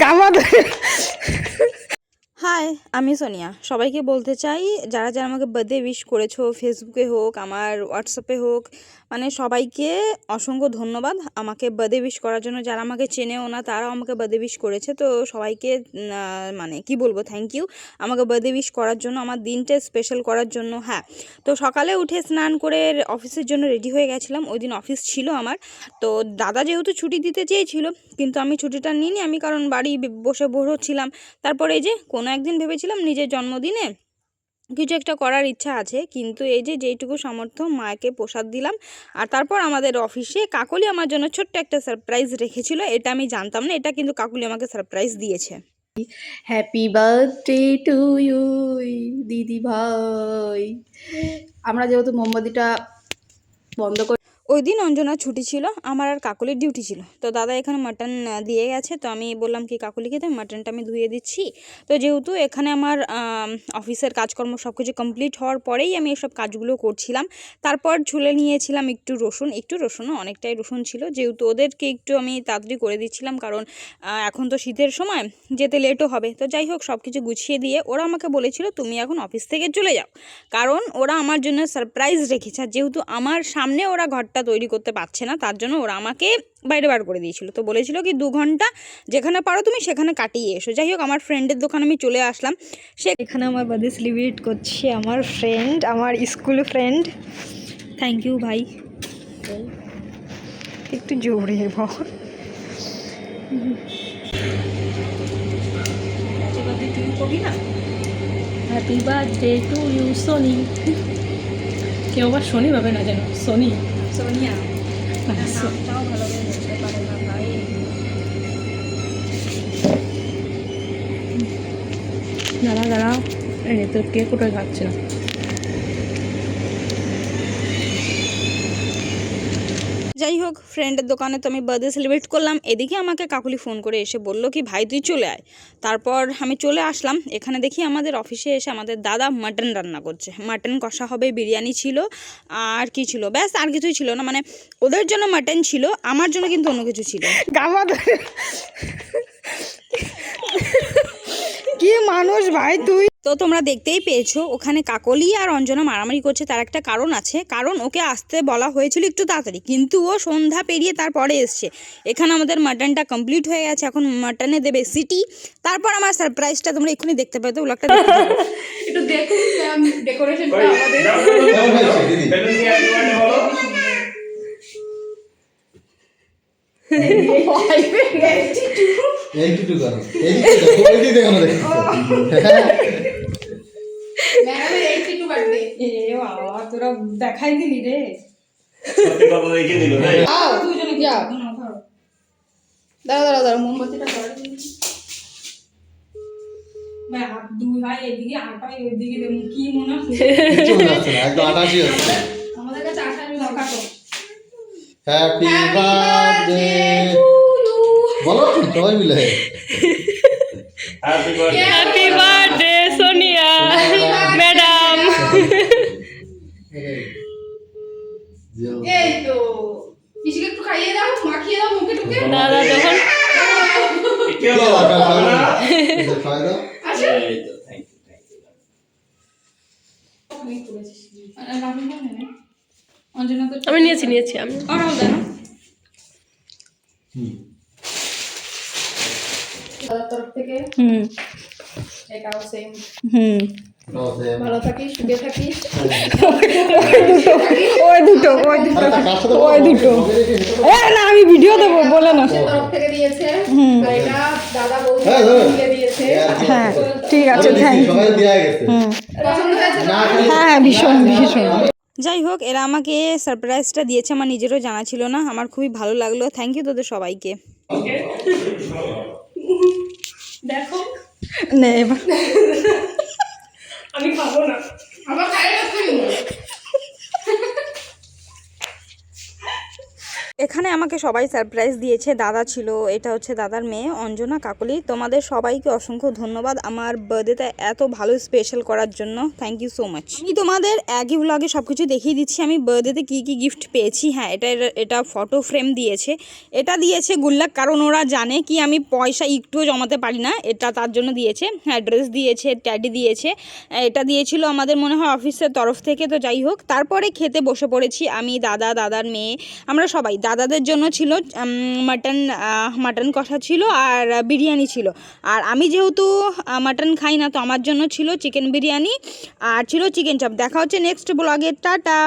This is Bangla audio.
干嘛的？হাই আমি সোনিয়া। সবাইকে বলতে চাই, যারা যারা আমাকে বার্থডে উইশ করেছ ফেসবুকে হোক, আমার হোয়াটসঅ্যাপে হোক মানে সবাইকে অসংখ্য ধন্যবাদ আমাকে বার্থডে উইশ করার জন্য। যারা আমাকে চেনেও না, তারাও আমাকে বার্থডে উইশ করেছে। তো সবাইকে মানে কি বলব থ্যাংক ইউ আমাকে বার্থডে উইশ করার জন্য, আমার দিনটা স্পেশাল করার জন্য হ্যাঁ। তো সকালে উঠে স্নান করে অফিসের জন্য রেডি হয়ে গেছিলাম। ওই দিন অফিস ছিল আমার। তো দাদা যেহেতু ছুটি দিতে চেয়েছিল, কিন্তু আমি ছুটিটা নিইনি। আমি কারণ বাড়ি বসে বোর হচ্ছিলাম তারপরে এই যে, কোনো একদিন ভেবেছিলাম নিজের জন্মদিনে কিছু একটা করার ইচ্ছা আছে, কিন্তু এই যে যেইটুকু সামর্থ্য মাকে প্রসাদ দিলাম, আর তারপর আমাদের অফিসে কাকলি আমার জন্য ছোট্ট একটা সারপ্রাইজ রেখেছিল, এটা আমি জানতাম না, এটা কিন্তু কাকলি আমাকে সারপ্রাইজ দিয়েছে। হ্যাপি বার্থডে টু ইউ দিদি ভাই। আমরা যেহেতু মোমবাতিটা বন্ধ করে ওই দিন অঞ্জনার ছুটি ছিল, আমার আর কাকুলির ডিউটি ছিল। তো দাদা এখানে মাটন দিয়ে গেছে, তো আমি বললাম কি কাকুলিকে তাই মাটনটা আমি ধুয়ে দিচ্ছি। তো যেহেতু এখানে আমার অফিসের কাজকর্ম সব কিছু কমপ্লিট হওয়ার পরেই আমি এসব কাজগুলো করছিলাম। তারপর ঝুলে নিয়েছিলাম একটু রসুন, একটু রসুনও অনেকটাই রসুন ছিল, যেহেতু ওদেরকে একটু আমি তাড়াতাড়ি করে দিচ্ছিলাম, কারণ এখন তো শীতের সময়, যেতে লেটও হবে। তো যাই হোক সব কিছু গুছিয়ে দিয়ে ওরা আমাকে বলেছিল, তুমি এখন অফিস থেকে চলে যাও। কারণ ওরা আমার জন্য সারপ্রাইজ রেখেছে যেহেতু আমার সামনে ওরা ঘরটা তৈরি করতে পারছে না তার জন্য ওরা আমাকে বাইরে বার করে দিয়েছিল। তো বলেছিল কি দু ঘণ্টা যেখানে পারো তুমি সেখানে কাটিয়ে এসো। যাই হোক আমার ফ্রেন্ডের দোকানে আমি চলে আসলাম। সে এখানে আমার বার্থডে সেলিব্রেট করছে আমার ফ্রেন্ড আমার স্কুল ফ্রেন্ড থ্যাংক ইউ ভাই একটু জোরে বল। Happy birthday to you Soni কেউ আবার শনি ভাবে না যেন সোনি সোনিয়া সো- নামটাও ভালোভাবে বলতে পারে না ভাই দাঁড়া দাঁড়া এই নে, তোর কেক ওটা খাচ্ছে না যাই হোক ফ্রেন্ডের দোকানে তো আমি বার্থডে সেলিব্রেট করলাম। এদিকে আমাকে কাকুলি ফোন করে এসে বলল কি, ভাই, তুই চলে আয়। তারপর আমি চলে আসলাম। এখানে দেখি আমাদের অফিসে এসে আমাদের দাদা মাটন রান্না করছে। মাটন কষা হবে, বিরিয়ানি ছিল, আর কি ছিল? ব্যাস, আর কিছুই ছিল না। মানে ওদের জন্য মাটন ছিল, আমার জন্য কিন্তু অন্য কিছু ছিল। ধরে কি মানুষ ভাই, তুই তো তোমরা দেখতেই পেয়েছ ওখানে কাকলি আর অঞ্জনা মারামারি করছে তার একটা কারণ আছে। কারণ ওকে আসতে বলা হয়েছিল একটু তাড়াতাড়ি কিন্তু ও সন্ধ্যা পেরিয়ে তারপরে এসছে। এখানে আমাদের মাটনটা কমপ্লিট হয়ে গেছে এখন মাটনে দেবে সিটি। তারপর আমার সারপ্রাইজটা তোমরা এক্ষুনি দেখতে পাবে তো ব্লগটা দেখতে একটু দেখুন ডেকোরেশনটা আমাদের। এইটুকু করো এইদিকে দেখো এইদিকে দেখো না। দেখো তোরা দেখাই দিলি রে। দুজনে যাও দাঁড়া দাঁড়া দাঁড়া মোমবাতিটা ধরে। ভাই হাত দুই ভাই এদিকে আটাই ওইদিকে কি মনে হচ্ছে একদম আটাশি হচ্ছে। আমাদের কাছে আসার দরকার তো। হ্যাপি বার্থডে বলো সবাই মিলে। Happy birthday happy birthday Sonia madam এই তো পিসিকে একটু খাইয়ে দাও মাখিয়ে দাও মুখে টুকে দাদা যখন কি হলো বাবা? খাওয়াই দাও আসো এই তো thank you thank you Anjana তো আমি নিয়েছি নিয়েছি আমি। তরফ থেকে হুম। এটাও সেম হুম। ভালো থাকিস সুখে থাকিস ওই দুটো ওই দুটো আরে তা কার সাথে ওই দুটো এ না আমি ভিডিও দেবো বলে না হ্যাঁ, ঠিক আছে থ্যাংক দিদি, সবাই দেয়া গেছে পছন্দ হয়েছে না খালি হ্যাঁ ভীষণ ভীষণ যাই হোক এরা আমাকে সারপ্রাইজটা দিয়েছে আমার নিজেরও জানা ছিল না। আমার খুবই ভালো লাগল। থ্যাংক ইউ তোদের সবাইকে। দেখো। নে এবার আমি খাব না আবার খাইয়ে রাখতে এখানে আমাকে সবাই সারপ্রাইজ দিয়েছে। দাদা ছিল, এটা হচ্ছে দাদার মেয়ে, অঞ্জনা কাকলি। তোমাদের সবাইকে অসংখ্য ধন্যবাদ আমার বার্থডেতে এত ভালো স্পেশাল করার জন্য। থ্যাংক ইউ সো মাচ আমি তোমাদের একই ব্লগে সব কিছু দেখিয়ে দিচ্ছি। আমি বার্থডেতে কী কী গিফট পেয়েছি। হ্যাঁ এটা এটা ফটো ফ্রেম দিয়েছে। এটা দিয়েছে গুল্লাক কারণ ওরা জানে কি আমি পয়সা একটুও জমাতে পারি না। এটা তার জন্য দিয়েছে। হ্যাঁ ড্রেস দিয়েছে ট্যাডি দিয়েছে। এটা দিয়েছিল আমাদের মনে হয় অফিসের তরফ থেকে, তো যাই হোক। তারপরে খেতে বসে পড়েছি আমি, দাদা, দাদার মেয়ে। আমরা সবাই, দাদাদের জন্য ছিল মাটন মাটন কষা ছিল আর বিরিয়ানি ছিল। আর আমি যেহেতু মাটন খাই না, তো আমার জন্য ছিল চিকেন বিরিয়ানি আর ছিল চিকেন চাপ দেখা হচ্ছে নেক্সট ব্লগে টাটা।